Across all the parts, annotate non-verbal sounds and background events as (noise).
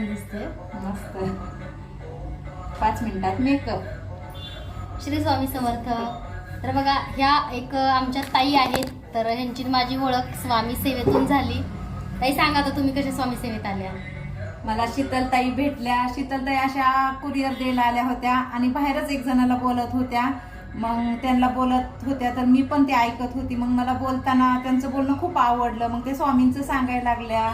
छान दिसते मस्त. पाच मिनिटात मेकअप श्री स्वामी समर्थ. तर बघा ह्या एक आमच्या ताई आहेत. तर ह्यांची माझी ओळख स्वामी सेवेतून झाली. ताई सांगा तर तुम्ही कशा स्वामी सेवेत आल्या? मला शीतलताई भेटल्या. शीतलताई अशा कुरिअर द्यायला आल्या होत्या आणि बाहेरच एक जणाला बोलत होत्या. मग त्यांना बोलत होत्या तर मी पण ते ऐकत होती. मग मला बोलताना त्यांचं बोलणं खूप आवडलं. मग ते स्वामींचं सांगायला लागल्या.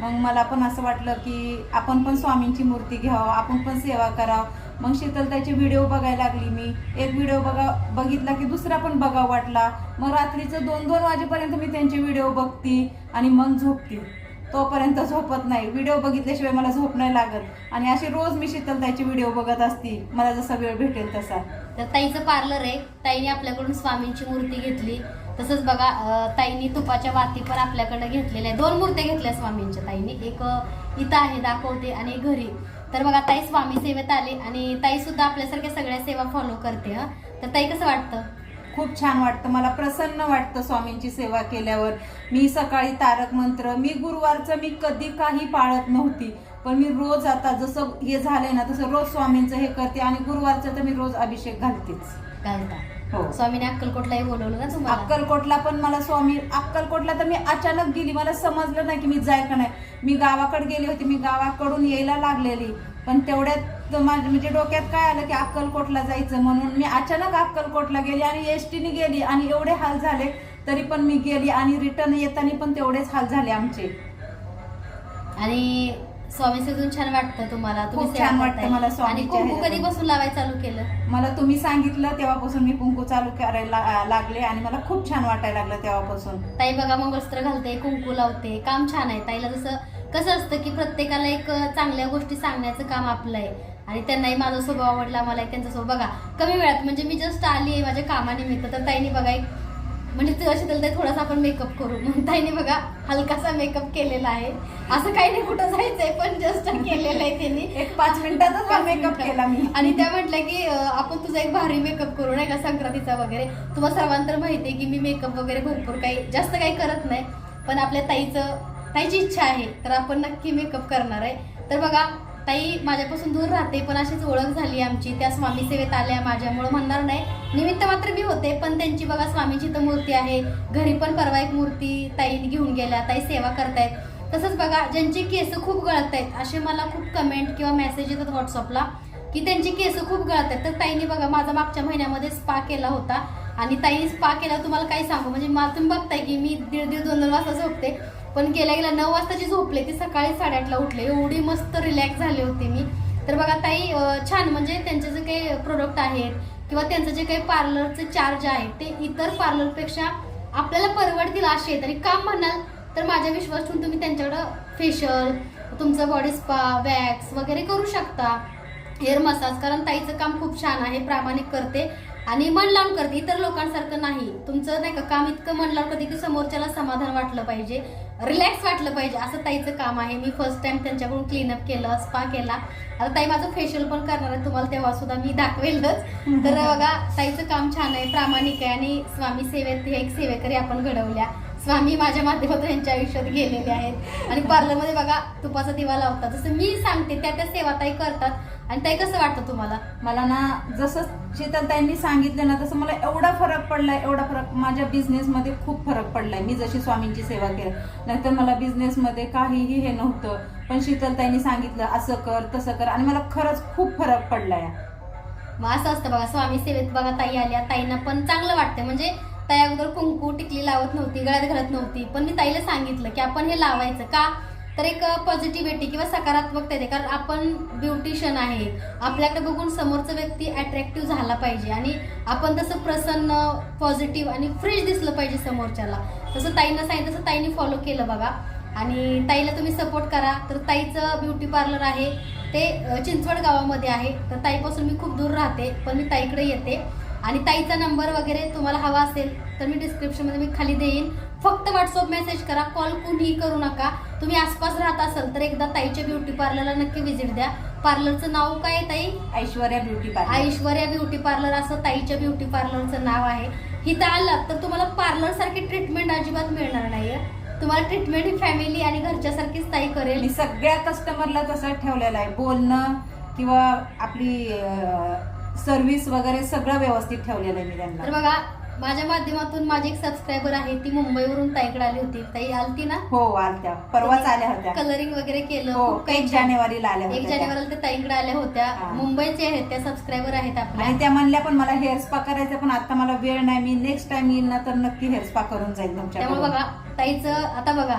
मग मला पण असं वाटलं की आपण पण स्वामींची मूर्ती घ्यावं आपण पण सेवा करावं. मग शीतलताईचे व्हिडिओ बघायला लागली मी. एक व्हिडिओ बघा बघितला की दुसरा पण बघा वाटला. मग रात्रीचं दोन दोन वाजेपर्यंत मी त्यांचे व्हिडिओ बघते आणि मग झोपते. तोपर्यंत झोपत नाही. व्हिडिओ बघितल्याशिवाय मला झोप नाही लागत. आणि असे रोज मी शीतलताईचे व्हिडिओ बघत असते. मला जसा वेळ भेटेल तसा. तर ताईचं पार्लर आहे. ताईने आपल्याकडून स्वामींची मूर्ती घेतली. तसंच बघा ताईने तुपाच्या वाती पण आपल्याकडनं घेतलेल्या आहे दोन मूर्त्या घेतल्या स्वामींच्या ताईने. एक इथं आहे दाखवते आणि घरी. तर बघा ताई स्वामी सेवेत आली आणि ताई सुद्धा आपल्यासारख्या सगळ्या सेवा फॉलो करते हं. तर ताई कसं वाटतं? खूप छान वाटतं. मला प्रसन्न वाटतं स्वामींची सेवा केल्यावर. मी सकाळी तारक मंत्र मी गुरुवारचं मी कधी काही पाळत नव्हती. पण मी रोज आता जसं हे झालंय ना तसं रोज स्वामींचं हे करते आणि गुरुवारचं तर मी रोज अभिषेक घालतेच. घालता हो. स्वामीने अक्कलकोटलाही बोलवलं ना तुम्हाला? अक्कलकोटला पण मला स्वामी अक्कलकोटला तर मी अचानक गेली. मला समजलं नाही की मी जाय का नाही. मी गावाकडे गेली होती. मी गावाकडून यायला लागलेली. पण तेवढ्यात माझ्या म्हणजे डोक्यात काय आलं की अक्कलकोटला जायचं म्हणून मी अचानक अक्कलकोटला गेली आणि एस टीने गेली आणि एवढे हाल झाले तरी पण मी गेली आणि रिटर्न येताना पण तेवढेच हाल झाले आमचे. आणि स्वामी सेवेतून छान वाटतं तुम्हाला. तुम्ही खूप सेवा छान वाटतं करताय. मला आणि स्वामीच्या कुंकू. कधीपासून लावायला चालू केलं? मला तुम्ही सांगितलं तेव्हापासून मी कुंकू चालू करायला लागले आणि मला खूप छान वाटायला लागलं तेव्हापासून. ताई बघा मंगळसूत्र घालते कुंकू लावते काम छान आहे. ताईला जसं कसं असतं की प्रत्येकाला एक चांगल्या गोष्टी सांगण्याचं काम आपलं आहे. आणि त्यांनाही माझा स्वभाव आवडला मला त्यांचा स्वभाव बघा कमी वेळात म्हणजे मी जस्ट आली आहे माझ्या कामानिमित्त तर ताईने बघा एक म्हणजे ते अशी तर थोडासा आपण मेकअप करू. मग ताईने बघा हलकासा मेकअप केलेला आहे. असं काही नाही कुठं जायचंय पण जस्ट केलेलं आहे त्यांनी. (laughs) एक पाच मिनिटातच मेकअप. केला मी. आणि त्या म्हटल्या की आपण तुझा एक भारी मेकअप करू नाही का संक्रांतीचा वगैरे. तुम्हाला सर्वांतर माहिती आहे की मी मेकअप वगैरे भरपूर काही जास्त काही करत नाही. पण आपल्या ताईचं ताईची इच्छा आहे तर आपण नक्की मेकअप करणार आहे. तर बघा ताई माझ्यापासून दूर राहते पण अशीच ओळख झाली आमची. त्या स्वामी सेवेत आल्या माझ्यामुळं म्हणणार नाही. निमित्त मात्र मी होते पण त्यांची बघा स्वामीची तर मूर्ती आहे. घरी पण परवा एक मूर्ती ताईने घेऊन गेल्या ताई सेवा करतायत. तसंच बघा ज्यांचे केस खूप गळत आहेत असे मला खूप कमेंट किंवा मेसेज येतात व्हॉट्सअपला की त्यांची केस खूप गळत आहेत तर ताईने बघा माझा मागच्या महिन्यामध्ये स्पा केला होता. आणि ताईने स्पा केला तुम्हाला काही सांगू म्हणजे मला तुम्ही बघताय की मी दीड दीड दोन दोन वाजता झोपते. पण गेल्या गेल्या नऊ वाजताची झोपले ती सकाळी साडेआठला उठले. एवढी मस्त रिलॅक्स झाले होते मी. तर बघा ताई छान म्हणजे त्यांचे जे काही प्रोडक्ट आहेत किंवा त्यांचं जे काही पार्लरचे चार्ज आहेत ते इतर पार्लरपेक्षा आपल्याला परवडतील असे. तरी काम म्हणाल तर माझ्या विश्वास ठेवून तुम्ही त्यांच्याकडं फेशियल तुमचं बॉडी स्पा वॅक्स वगैरे करू शकता. हेअर मसाज कारण ताईचं काम खूप छान आहे प्रामाणिक करते. आणि मन लावून करते. इतर लोकांसारखं नाही. तुमचं नाही का काम इतकं मन लावून करते की समोरच्याला समाधान वाटलं पाहिजे. रिलॅक्स वाटलं पाहिजे. असं ताईचं काम आहे. मी फर्स्ट टाइम त्यांच्याकडून क्लीनअप केलं स्पा केला. आता ताई माझं फेशियल पण करणार आहे तुम्हाला तेव्हा सुद्धा मी दाखवेलच. तर बघा ताईचं काम छान आहे प्रामाणिक आहे आणि स्वामी सेवेत हे एक सेवेकरी आपण घडवल्या. स्वामी माझ्या माध्यमातून यांच्या आयुष्यात गेलेले आहेत. आणि पार्लरमध्ये बघा तुपाचा दिवा लावतात. जसं मी सांगते त्या त्या सेवा ताई करतात. आणि ताई कसं वाटतं तुम्हाला? मला ना जसं शीतलताईंनी सांगितलं ना तसं मला एवढा फरक पडलाय एवढा फरक माझ्या बिझनेसमध्ये खूप फरक पडलाय. मी जशी स्वामींची सेवा केली नाहीतर मला बिझनेसमध्ये काहीही हे नव्हतं. पण शीतलताईंनी सांगितलं असं कर तसं कर आणि मला खरंच खूप फरक पडलाय. मग असं असतं बघा स्वामी सेवेत बघा ताई आल्या ताईंना पण चांगलं वाटतं म्हणजे ताई अगोदर कुंकू टिकली लावत नव्हती गळ्यात घालत नव्हती. पण मी ताईला सांगितलं की आपण हे लावायचं का? तर एक पॉझिटिव्हिटी किंवा सकारात्मकता येते कारण आपण ब्युटिशियन आहे. आपल्याकडे बघून समोरचा व्यक्ती अट्रॅक्टिव्ह झाला पाहिजे आणि आपण तसं प्रसन्न पॉझिटिव्ह आणि फ्रेश दिसलं पाहिजे समोरच्याला. तसं ताईनं सांगितलं तसं ताईने फॉलो केलं बघा. आणि ताईला तुम्ही सपोर्ट करा. तर ताईचं ब्युटी पार्लर आहे. ते चिंचवड गावामध्ये आहे. तर ताईपासून मी खूप दूर राहते पण मी ताईकडे येते. आणि ताईचा नंबर वगैरे तुम्हाला हवा असेल तर मी डिस्क्रिप्शनमध्ये मी खाली देईन. फक्त व्हॉट्सअप मेसेज करा कॉल कुणीही करू नका. तुम्ही आसपास राहत असाल तर एकदा ताईच्या ब्युटी पार्लरला नक्की व्हिजिट द्या. पार्लरचं नाव काय ताई? Aishwarya beauty parlour Aishwarya beauty parlour असं ताईच्या ब्युटी पार्लरचं नाव आहे. इथं आलात तर तुम्हाला पार्लर सारखी ट्रीटमेंट अजिबात मिळणार नाहीये. तुम्हाला ट्रीटमेंट ही फॅमिली आणि घरच्यासारखीच ताई करेल. मी सगळ्या कस्टमरला तसं ठेवलेलं आहे. बोलणं किंवा आपली सर्व्हिस वगैरे सगळं व्यवस्थित ठेवलेलं आहे मी तर त्यांना बघा माझ्या माध्यमातून माझी एक सबस्क्रायबर आहे ती मुंबईवरून ताईकडे आली होती. ताई आलती ना? हो आलत्या. परवाच आल्या होत्या. कलरिंग वगैरे केलं हो खूप काही एक छान. जानेवारीला आल्या एक होत्या. जानेवारीला त्या ताईकडे आल्या होत्या. हा. मुंबईचे आहेत त्या सबस्क्रायबर आहेत आपल्या. आणि त्या म्हणल्या पण मला हेअर स्पा करायचं पण आता मला वेळ नाही. मी नेक्स्ट टाइम येईल ना तर नक्की हेअर स्पा करून जाईल त्यामुळे तुमच्याकडून बघा ताईचं आता बघा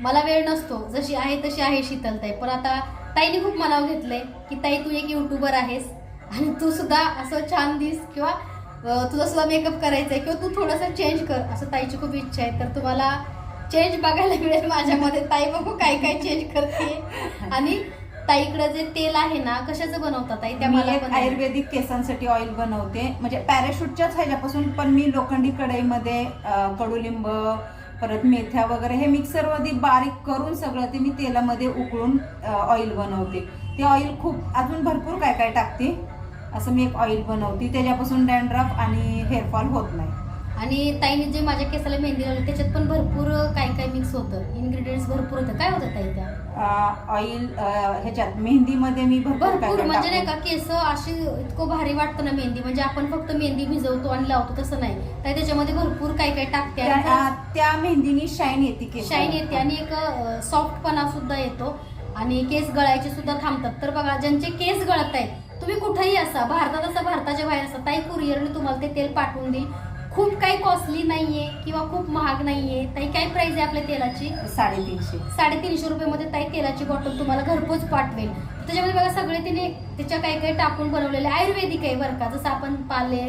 मला वेळ नसतो. जशी आहे तशी आहे शीतलताई पण आता ताईने खूप मनाव घेतलंय की ताई तू एक युट्यूबर आहेस. आणि तू सुद्धा असं छान दिस किंवा तुझा सुद्धा मेकअप करायचा आहे किंवा तू थोडासा चेंज कर असं ताईची खूप इच्छा आहे. तर तुम्हाला चेंज बघायला मिळेल माझ्यामध्ये. ताई बघू काय काय चेंज करते. आणि ताईकडे जे तेल आहे ना कशाचं बनवतात ताई? त्या मला आयुर्वेदिक केसांसाठी ऑइल बनवते. म्हणजे पॅराशूटच्याच ह्याच्यापासून पण मी लोखंडी कढईमध्ये कडुलिंब परत मेथ्या वगैरे हे मिक्सरमध्ये बारीक करून सगळं ते मी तेलामध्ये उकळून ऑइल बनवते. ते ऑइल खूप अजून भरपूर काय काय टाकते? असं मी एक ऑइल बनवते. त्याच्यापासून डॅन्ड्रफ आणि हेअरफॉल होत नाही. आणि ताईने जे माझ्या केसाला मेहंदी लावली त्याच्यात पण भरपूर काय काय मिक्स होतं. इन्ग्रेडियंट्स भरपूर होतं. काय होतं ताई त्या? ऑइल ह्याच्यात मेहंदीमध्ये मी भरपूर भरपूर. म्हणजे नाही टाकते. का केस अशी इतकं भारी वाटतं ना मेहंदी. म्हणजे आपण फक्त मेहंदी भिजवतो आणि लावतो तसं नाही. तर त्याच्यामध्ये भरपूर काय काय टाकते. त्या आणि अं, त्या मेहंदीनी शाईन येते केस शाईन येते. आणि एक सॉफ्टपणा सुद्धा येतो. आणि केस गळायचे सुद्धा थांबतात. तर बघा ज्यांचे केस गळत आहेत तुम्ही कुठेही असा भारतात असा भारताच्या बाहेर असा ताई कुरिअरने तुम्हाला ते तेल पाठवून देईल. खूप काही कॉस्टली नाहीये किंवा खूप महाग नाहीये. ताई काय प्राइस आहे आपल्या तेलाची? साडेतीनशे. साडेतीनशे रुपयामध्ये ताई तेलाची बॉटल तुम्हाला घरपोच पाठवेल. त्याच्यामध्ये बघा सगळे तिने त्याच्या काही काही टाकून बनवलेले आयुर्वेदिक आहे बरं का. जसं आपण पाले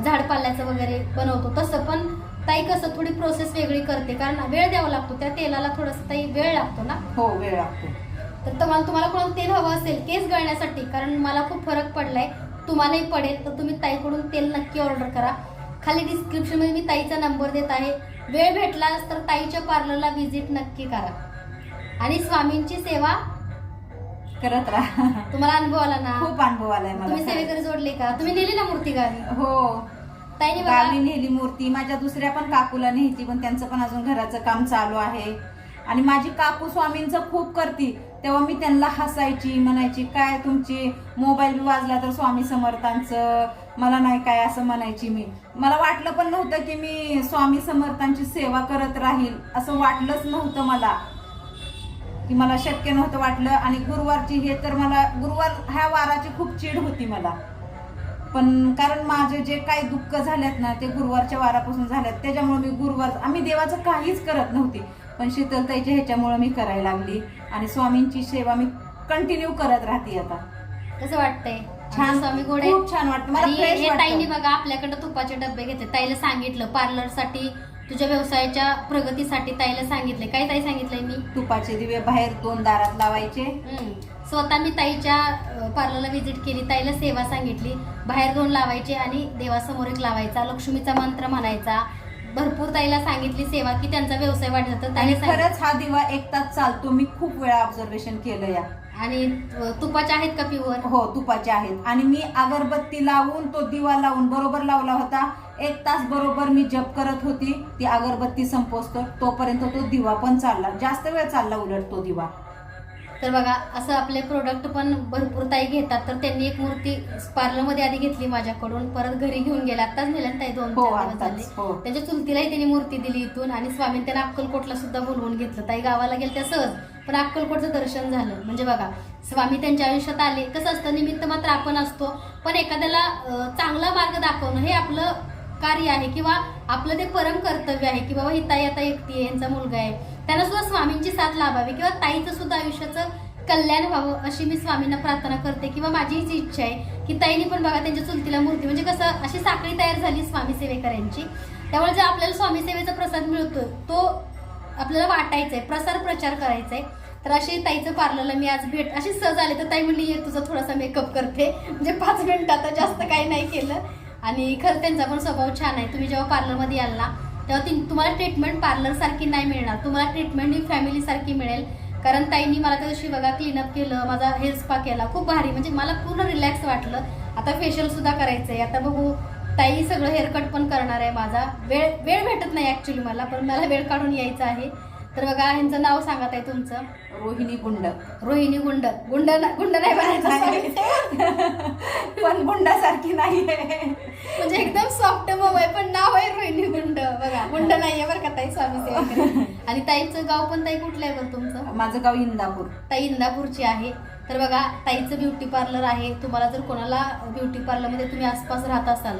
झाड पाल्याचं वगैरे बनवतो तसं पण ताई कसं थोडी प्रोसेस वेगळी करते. कारण वेळ द्यावा लागतो त्या तेलाला थोडासा ताई वेळ लागतो ना? हो वेळ लागतो. तर तुम्हाला तुम्हाला कोणाला तेल हवं असेल केस गळण्यासाठी कारण मला खूप फरक पडलाय. तुम्हालाही पडेल तर तुम्ही ताईकडून तेल नक्की ऑर्डर करा. खाली डिस्क्रिप्शनमध्ये मी ताईचा नंबर देत आहे. वेळ भेटलाच तर ताईच्या पार्लरला व्हिजिट नक्की करा. आणि स्वामींची सेवा करत राहा. तुम्हाला अनुभव आला ना? खूप अनुभव आलाय मला. तुम्ही. सेवेकडे जोडले का? तुम्ही नेली ना मूर्ती गावी हो. ताईने गावी नेली मूर्ती. माझ्या दुसऱ्या पण काकूला न्यायची पण त्यांचं पण अजून घराचं काम चालू आहे. आणि माझी काकू स्वामींचं खूप करती. तेव्हा मी त्यांना हसायची म्हणायची काय तुमची मोबाईल वाजला तर स्वामी समर्थांचं? मला नाही काय असं म्हणायची मी. मला वाटलं पण नव्हतं की मी स्वामी समर्थांची सेवा करत राहील असं वाटलंच नव्हतं मला. की मला शक्य नव्हतं वाटलं आणि गुरुवारची हे तर मला गुरुवार ह्या वाराची खूप चीड होती मला. पण कारण माझे जे काही दुःख झालेत ना ते गुरुवारच्या वारापासून झालेत. त्याच्यामुळे मी गुरुवार आम्ही देवाचं काहीच करत नव्हती. पण शीतलताईच्या ह्याच्यामुळे मी करायला लागली. आणि स्वामींची सेवा मी कंटिन्यू करत राहते आता. कसं वाटतंय? छान. स्वामी गोडे? खूप छान वाटतं. मला आणि फ्रेश हे ताईने वाटतं. बघा आपल्याकडे तुपाचे डबे घेतले. ताईला सांगितलं पार्लरसाठी तुझ्या व्यवसायाच्या प्रगतीसाठी ताईला सांगितले. काय ताई सांगितलंय मी? तुपाचे दिवे बाहेर दोन दारात लावायचे. हम्म. स्वतः मी ताईच्या अं, पार्लरला व्हिजिट केली. ताईला सेवा सांगितली. बाहेर दोन लावायचे आणि देवासमोर एक लावायचा. लक्ष्मीचा मंत्र म्हणायचा. भरपूर ताईला सांगितली सेवा की त्यांचा व्यवसाय आणि ताईने सांगितलं. खरंच हा दिवा एक तास चालतो. मी खूप वेळा ऑब्झर्वेशन केलं या. आणि अं, तुपाचे आहेत का प्युअर हो तुपाचे आहेत. आणि मी अगरबत्ती लावून तो दिवा लावून बरोबर लावला होता. एक तास बरोबर मी जप करत होती. ती अगरबत्ती संपोचतो तोपर्यंत तो दिवा पण चालला. जास्त वेळ चालला उलट तो दिवा. तर बघा असं आपले प्रोडक्ट पण भरपूर ताई घेतात. तर त्यांनी एक मूर्ती पार्लरमध्ये आधी घेतली माझ्याकडून. परत घरी घेऊन गेला. आताच नेल्या ताई दोन हो दिवस झाले. हो. त्यांच्या चुलतीलाही त्यांनी मूर्ती दिली इथून आणि स्वामी त्यांना अक्कलकोटला सुद्धा बोलवून घेतलं. ताई गावाला गेल त्या सहज पण अक्कलकोटचं दर्शन झालं. म्हणजे बघा स्वामी त्यांच्या आयुष्यात आले. कसं असतं निमित्त मात्र आपण असतो पण एखाद्याला चांगला मार्ग दाखवणं हे आपलं कार्य आहे किंवा आपलं ते परम कर्तव्य आहे की बाबा ही ताई आता एकटी आहे यांचा मुलगा आहे. त्यांना सुद्धा स्वामींची साथ लाभावी किंवा ताईचं सुद्धा आयुष्याचं कल्याण व्हावं अशी मी स्वामींना प्रार्थना करते. किंवा माझी हीच इच्छा आहे की ताईने पण बघा त्यांच्या चुलतीला मूर्ती म्हणजे कसं अशी साखळी तयार झाली स्वामी सेवेकऱ्यांची. त्यामुळे जे आपल्याला स्वामी सेवेचा प्रसाद मिळतो तो आपल्याला वाटायचा आहे प्रसार प्रचार करायचा आहे तर अशी ताईचं पार्लरला मी आज भेट अशी सहज आले तर ताई म्हणली ये तुझा थोडासा मेकअप करते. म्हणजे पाच मिनिटात जास्त काही नाही केलं. आणि खरं त्यांचा पण स्वभाव छान आहे. तुम्ही जेव्हा पार्लरमध्ये याल ना तेव्हा ती तुम्हाला ट्रीटमेंट पार्लर सारखी नाही मिळणार. तुम्हाला ट्रीटमेंट ही फॅमिली सारखी मिळेल. कारण ताईंनी मला त्या दिवशी बघा क्लीनअप केलं माझा हेअर स्पा केला. खूप भारी. म्हणजे मला पूर्ण रिलॅक्स वाटलं. आता फेशियल सुद्धा करायचंय. आता बघू ताई सगळं हेअरकट पण करणार आहे माझा. वेळ वेळ भेटत नाही ऍक्च्युली मला पण मला वेळ काढून यायचा आहे. तर बघा ह्यांचं नाव सांगा ताई तुमचं. रोहिणी गुंड. रोहिणी गुंड. गुंड ना- गुंड नाही नाही. स्वामी. (laughs) पण गुंडासारखी नाहीये. म्हणजे एकदम सॉफ्ट मऊ आहे पण नाव आहे रोहिणी गुंड बघा गुंड नाहीये बरं का ताई स्वामी सेवेकरी आणि ताईचं गाव पण ताई कुठलं आहे बरं तुमचं? माझं गाव इंदापूर. ताई इंदापूरची आहे. तर बघा ताईचं ब्युटी पार्लर आहे. तुम्हाला जर कोणाला ब्युटी पार्लरमध्ये तुम्ही आसपास राहत असाल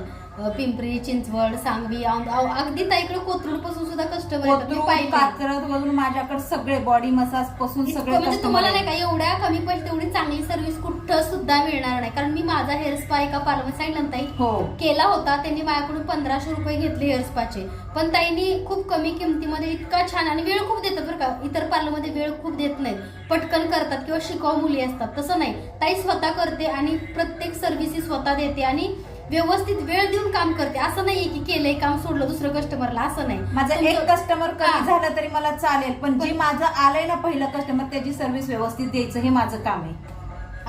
पिंपरी चिंचवड सांगवी औंध औ- अगदी ताईकडे कोथरूडपासून सुद्धा कस्टमर येतात मी पाहिले माझ्याकडे सगळे बॉडी मसाजपासून इतकं सगळे म्हणजे तुम्हाला नाही. का एवढ्या कमी पैसे तेवढी चांगली सर्व्हिस कुठं सुद्धा मिळणार नाही. कारण मी माझा हेअर स्पा एका पार्लर सांगितलं ना ताई हो. केला होता त्यांनी माझ्याकडून पंधराशे रुपये घेतले हेअर स्पाचे पण ताईंनी खूप कमी किमतीमध्ये इतका छान आणि वेळ खूप देतात बरं का इतर पार्लरमध्ये वेळ खूप देत नाहीत पटकन करतात किंवा शिकाऊ मुली असतात तसं नाही. ताई स्वतः करते आणि प्रत्येक सर्व्हिस ही स्वतः देते. आणि व्यवस्थित वेळ देऊन काम करते. असं नाहीये की केलंय काम सोडलं दुसरं कस्टमरला असं नाही. माझं एक कस्टमर हा. कमी झालं तरी मला चालेल पण जे माझं आलंय ना पहिलं कस्टमर त्याची सर्व्हिस व्यवस्थित द्यायचं हे माझं काम आहे.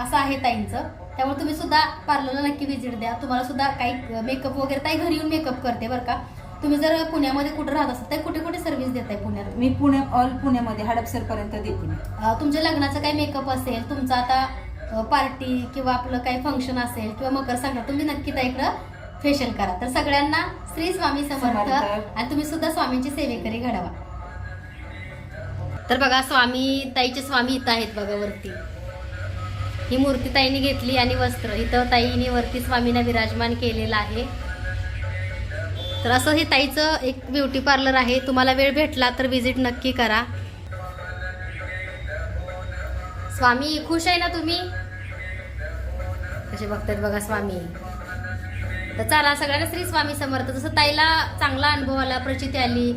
असं आहे ताईंचं. त्यामुळे तुम्ही सुद्धा पार्लरला नक्की व्हिजिट द्या. तुम्हाला सुद्धा काही मेकअप वगैरे ताई घरी येऊन मेकअप करते बरं का. तुम्ही जर पुण्यामध्ये कुठे राहत असाल तर कुठे कुठे सर्व्हिस देताय पुण्यात? मी पुणे ऑल पुण्यामध्ये हडपसर पर्यंत देते. अं, तुमच्या लग्नाचं काही मेकअप असेल तुमचं आता पार्टी किंवा आपलं काही फंक्शन असेल किंवा मकर संक्रांत तुम्ही नक्की ताईकडं फेशियल करा. तर सगळ्यांना श्री स्वामी समर्थ. आणि तुम्ही सुद्धा स्वामींची सेवेकरी घडावा. तर बघा स्वामी ताईचे स्वामी इथं आहेत बघा वरती. ही मूर्ती ताईने घेतली आणि वस्त्र. इथं ताईने वरती स्वामींना विराजमान केलेलं आहे. तर असं हे ताईचं एक ब्युटी पार्लर आहे. तुम्हाला वेळ भेटला तर व्हिजिट नक्की करा. स्वामी खुश आहे ना तुम्ही? कसे बघतायत बघा स्वामी. तर चला सगळ्यांना श्री स्वामी समर्थ. जसं ताईला चांगला अनुभव आला प्रचिती आली.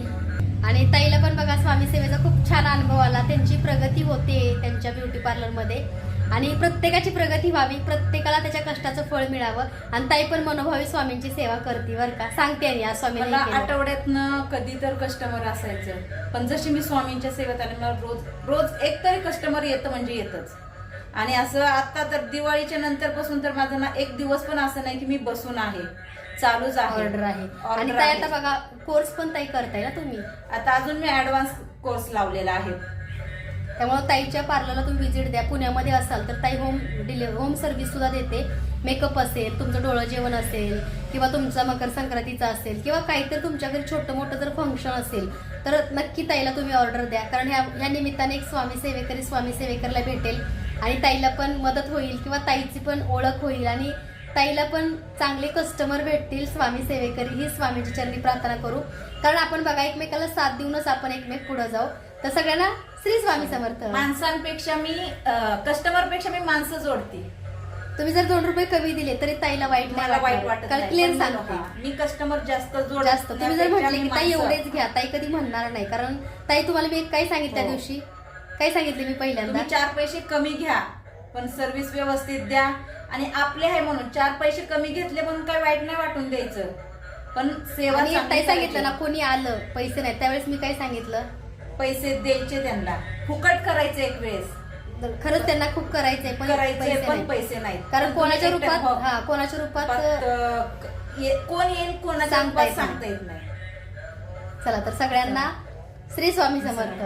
आणि ताईला पण बघा स्वामी सेवेचा खूप छान अनुभव आला. त्यांची प्रगती होते त्यांच्या ब्युटी पार्लरमध्ये आणि प्रत्येकाची प्रगती व्हावी प्रत्येकाला त्याच्या कष्टाचं फळ मिळावं. आणि ताई पण मनोभावी स्वामींची सेवा करते बरं का. सांगते आणि आज स्वामी मला आठवड्यातनं कधी तर कस्टमर असायचं. पण जशी मी स्वामींच्या सेवेत आले मला रोज रोज एक तरी कस्टमर येतं म्हणजे येतच. आणि असं आता तर दिवाळीच्या नंतर पासून तर माझं ना एक दिवस पण असं नाही की मी बसून आहे. चालूच आहे. ऑर्डर आहे. Order आणि ताई आहे. आता बघा कोर्स पण ताई करताय ना तुम्ही? आता अजून मी ऍडव्हान्स कोर्स लावलेला आहे. त्यामुळे ताईच्या पार्लरला तुम्ही व्हिजिट द्या. पुण्यामध्ये असाल तर ताई होम डिलिव्हरी होम सर्व्हिस सुद्धा देते. मेकअप असेल तुमचं डोळं जेवण असेल किंवा तुमचा मकर संक्रांतीचा असेल किंवा काहीतरी तुमच्या घरी छोटं मोठं जर फंक्शन असेल तर नक्की ताईला तुम्ही ऑर्डर द्या. कारण ह्या ह्या निमित्ताने एक स्वामी सेवेकरी स्वामी सेवेकरला भेटेल. आणि ताईला पण मदत होईल किंवा ताईची पण ओळख होईल आणि ताईला पण चांगले कस्टमर भेटतील स्वामी सेवेकरी ही स्वामीची चरणी प्रार्थना करू. कारण आपण बघा एकमेकाला साथ देऊनच आपण एकमेक पुढे जाऊ. तर सगळ्यांना श्री स्वामी समर्थ. माणसांपेक्षा मी कस्टमरपेक्षा मी माणसं जोडते. तुम्ही जर दोन रुपये कमी दिले तरी ताईला वाईट मला वाईट वाटत. कारण. क्लिअर सांगते. मी कस्टमर जास्त जोड जास्त. तुम्ही जर म्हटले की ताई एवढेच घ्या. ताई कधी म्हणणार नाही. कारण ताई तुम्हाला मी एक काय सांगितलं त्या हो. दिवशी? काय सांगितले मी पहिल्यांदा? तुम्ही चार पैसे कमी घ्या पण सर्व्हिस व्यवस्थित द्या. आणि आपले आहे म्हणून चार पैसे कमी घेतले म्हणून काय वाईट नाही वाटून द्यायचं. पण सेवा आणि चांगली ताई सांगितलं ना करायची. कोणी आलं पैसे नाही. त्यावेळेस मी काय सांगितलं? पैसे द्यायचे त्यांना. फुकट करायचे एक वेळेस. तर खरंच त्यांना खूप करायचंय पण करायचे पैसे पण नाही. पैसे नाहीत. कारण कोणाच्या रूपात व्हा. हा कोणाच्या रूपात कोण येईल कोणाच्या सांगता रूपात येत नाही. सांगता येत नाही. चला तर सगळ्यांना श्री स्वामी समर्थ.